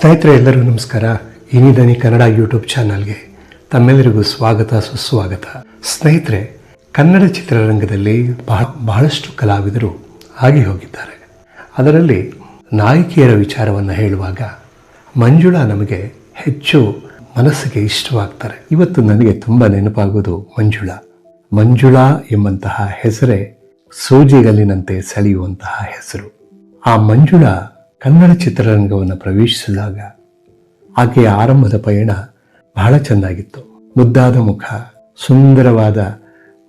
ಸ್ನೇಹಿತರೆ, ಎಲ್ಲರಿಗೂ ನಮಸ್ಕಾರ. ಇನಿದನಿ ಕನ್ನಡ ಯೂಟ್ಯೂಬ್ ಚಾನಲ್ಗೆ ತಮ್ಮೆಲ್ಲರಿಗೂ ಸ್ವಾಗತ, ಸುಸ್ವಾಗತ. ಸ್ನೇಹಿತರೆ, ಕನ್ನಡ ಚಿತ್ರರಂಗದಲ್ಲಿ ಬಹಳ, ಬಹಳಷ್ಟು ಕಲಾವಿದರು ಆಗಿ ಹೋಗಿದ್ದಾರೆ. ಅದರಲ್ಲಿ ನಾಯಕಿಯರ ವಿಚಾರವನ್ನು ಹೇಳುವಾಗ ಮಂಜುಳಾ ನಮಗೆ ಹೆಚ್ಚು ಮನಸ್ಸಿಗೆ ಇಷ್ಟವಾಗ್ತಾರೆ. ಇವತ್ತು ನನಗೆ ತುಂಬ ನೆನಪಾಗೋದು ಮಂಜುಳಾ. ಮಂಜುಳಾ ಎಂಬಂತಹ ಹೆಸರೇ ಸೂಜಿಗಲ್ಲಿನಂತೆ ಸೆಳೆಯುವಂತಹ ಹೆಸರು. ಆ ಮಂಜುಳಾ ಕನ್ನಡ ಚಿತ್ರರಂಗವನ್ನು ಪ್ರವೇಶಿಸಿದಾಗ ಆಕೆಯ ಆರಂಭದ ಪಯಣ ಬಹಳ ಚೆನ್ನಾಗಿತ್ತು. ಮುದ್ದಾದ ಮುಖ, ಸುಂದರವಾದ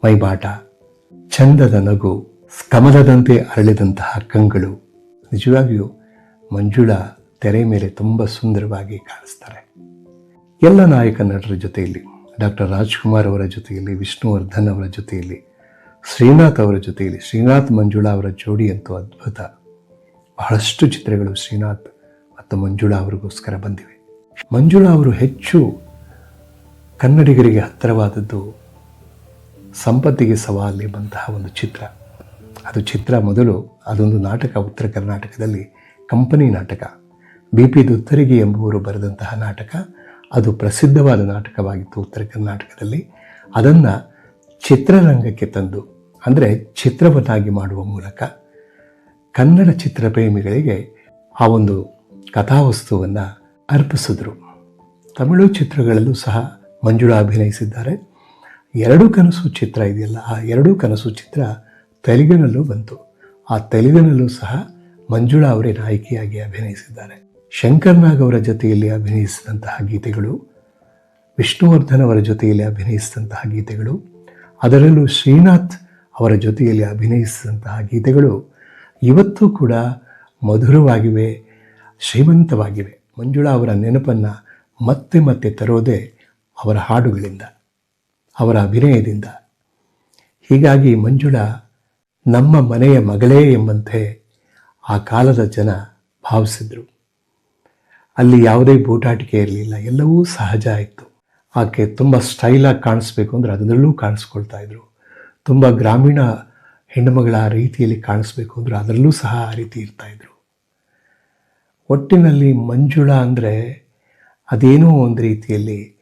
ಮೈಬಾಟ, ಚಂದದ ನಗು ಕಮಲದಂತೆ ಅರಳಿದಂತಹ ಕಂಗಳು. ನಿಜವಾಗಿಯೂ ಮಂಜುಳಾ ತೆರೆ ಮೇಲೆ ತುಂಬ ಸುಂದರವಾಗಿ ಕಾಣಿಸ್ತಾರೆ. ಎಲ್ಲ ನಾಯಕ ನಟರ ಜೊತೆಯಲ್ಲಿ, ಡಾಕ್ಟರ್ ರಾಜ್ಕುಮಾರ್ ಅವರ ಜೊತೆಯಲ್ಲಿ, ವಿಷ್ಣುವರ್ಧನ್ ಅವರ ಜೊತೆಯಲ್ಲಿ, ಶ್ರೀನಾಥ್ ಅವರ ಜೊತೆಯಲ್ಲಿ, ಶ್ರೀನಾಥ್ ಮಂಜುಳಾ ಅವರ ಜೋಡಿ ಅಂತೂ ಅದ್ಭುತ. ಬಹಳಷ್ಟು ಚಿತ್ರಗಳು ಶ್ರೀನಾಥ್ ಮತ್ತು ಮಂಜುಳಾ ಅವರಿಗೋಸ್ಕರ ಬಂದಿವೆ. ಮಂಜುಳಾ ಅವರು ಹೆಚ್ಚು ಕನ್ನಡಿಗರಿಗೆ ಹತ್ತಿರವಾದದ್ದು ಸಂಪತ್ತಿಗೆ ಸವಾಲು ಎಂಬಂತಹ ಒಂದು ಚಿತ್ರ. ಅದು ಚಿತ್ರ ಮೊದಲು ಅದೊಂದು ನಾಟಕ, ಉತ್ತರ ಕರ್ನಾಟಕದಲ್ಲಿ ಕಂಪನಿ ನಾಟಕ. ಬಿ ಪಿ ದುತ್ತರಿಗೆ ಎಂಬುವರು ಬರೆದಂತಹ ನಾಟಕ. ಅದು ಪ್ರಸಿದ್ಧವಾದ ನಾಟಕವಾಗಿತ್ತು ಉತ್ತರ ಕರ್ನಾಟಕದಲ್ಲಿ. ಅದನ್ನು ಚಿತ್ರರಂಗಕ್ಕೆ ತಂದು, ಅಂದರೆ ಚಿತ್ರವನ್ನಾಗಿ ಮಾಡುವ ಮೂಲಕ ಕನ್ನಡ ಚಿತ್ರಪ್ರೇಮಿಗಳಿಗೆ ಆ ಒಂದು ಕಥಾವಸ್ತುವನ್ನು ಅರ್ಪಿಸಿದ್ರು. ತಮಿಳು ಚಿತ್ರಗಳಲ್ಲೂ ಸಹ ಮಂಜುಳಾ ಅಭಿನಯಿಸಿದ್ದಾರೆ. ಎರಡು ಕನಸು ಚಿತ್ರ ಇದೆಯಲ್ಲ, ಆ ಎರಡೂ ಕನಸು ಚಿತ್ರ ತೆಲುಗಿನಲ್ಲೂ ಬಂತು. ಆ ತೆಲುಗಿನಲ್ಲೂ ಸಹ ಮಂಜುಳಾ ಅವರೇ ನಾಯಕಿಯಾಗಿ ಅಭಿನಯಿಸಿದ್ದಾರೆ. ಶಂಕರ್ ನಾಗ್ ಅವರ ಜೊತೆಯಲ್ಲಿ ಅಭಿನಯಿಸಿದಂತಹ ಗೀತೆಗಳು, ವಿಷ್ಣುವರ್ಧನ್ ಅವರ ಜೊತೆಯಲ್ಲಿ ಅಭಿನಯಿಸಿದಂತಹ ಗೀತೆಗಳು, ಅದರಲ್ಲೂ ಶ್ರೀನಾಥ್ ಅವರ ಜೊತೆಯಲ್ಲಿ ಅಭಿನಯಿಸಿದಂತಹ ಗೀತೆಗಳು ಇವತ್ತು ಕೂಡ ಮಧುರವಾಗಿವೆ, ಶ್ರೀಮಂತವಾಗಿವೆ. ಮಂಜುಳಾ ಅವರ ನೆನಪನ್ನು ಮತ್ತೆ ಮತ್ತೆ ತರೋದೇ ಅವರ ಹಾಡುಗಳಿಂದ, ಅವರ ಅಭಿನಯದಿಂದ. ಹೀಗಾಗಿ ಮಂಜುಳಾ, ನಮ್ಮ ಮನೆಯ ಮಗಳೇ ಎಂಬಂತೆ ಆ ಕಾಲದ ಜನ ಭಾವಿಸಿದ್ರು. ಅಲ್ಲಿ ಯಾವುದೇ ಬೂಟಾಟಿಕೆ ಇರಲಿಲ್ಲ, ಎಲ್ಲವೂ ಸಹಜ ಆಯಿತು. ಆಕೆ ತುಂಬ ಸ್ಟೈಲಾಗಿ ಕಾಣಿಸ್ಬೇಕು ಅಂದರೆ ಅದರಲ್ಲೂ ಕಾಣಿಸ್ಕೊಳ್ತಾ ಇದ್ರು. ತುಂಬ ಗ್ರಾಮೀಣ ಹೆಣ್ಣುಮಗಳ ರೀತಿಯಲ್ಲಿ ಕಾಣಿಸ್ಬೇಕು ಅಂದ್ರೆ ಅದರಲ್ಲೂ ಸಹ ಆ ರೀತಿ ಇರ್ತಾಯಿದ್ರು ಒಟ್ಟಿನಲ್ಲಿ ಮಂಜುಳಾ ಅಂದರೆ ಅದೇನೋ ಒಂದು ರೀತಿಯಲ್ಲಿ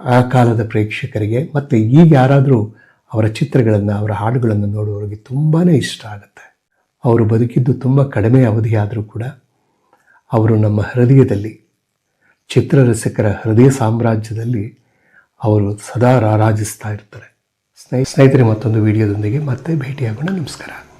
ಆ ಕಾಲದ ಪ್ರೇಕ್ಷಕರಿಗೆ ಮತ್ತು ಈಗ ಯಾರಾದರೂ ಅವರ ಚಿತ್ರಗಳನ್ನು, ಅವರ ಹಾಡುಗಳನ್ನು ನೋಡುವವರಿಗೆ ತುಂಬಾ ಇಷ್ಟ ಆಗುತ್ತೆ. ಅವರು ಬದುಕಿದ್ದು ತುಂಬ ಕಡಿಮೆ ಅವಧಿಯಾದರೂ ಕೂಡ ಅವರು ನಮ್ಮ ಹೃದಯದಲ್ಲಿ, ಚಿತ್ರರಸಿಕರ ಹೃದಯ ಸಾಮ್ರಾಜ್ಯದಲ್ಲಿ ಅವರು ಸದಾ ರಾರಾಜಿಸ್ತಾ ಇರ್ತಾರೆ. ಸ್ನೇಹಿತರೆ ಮತ್ತೊಂದು ವಿಡಿಯೋದೊಂದಿಗೆ ಮತ್ತೆ ಭೇಟಿಯಾಗೋಣ. ನಮಸ್ಕಾರ.